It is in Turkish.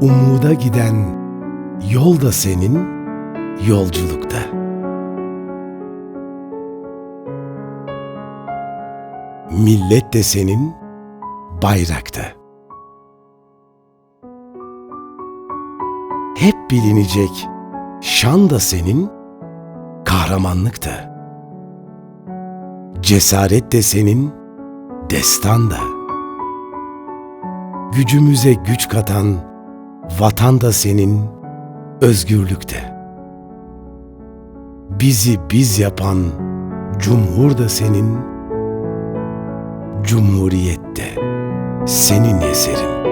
Umuda giden yol da senin, yolculukta. Millet de senin, bayrakta. Hep bilinecek şan da senin, kahramanlık da. Cesaret de senin, destan da. Gücümüze güç katan vatan da senin, özgürlük de. Bizi biz yapan cumhur da senin, cumhuriyet de senin eserin.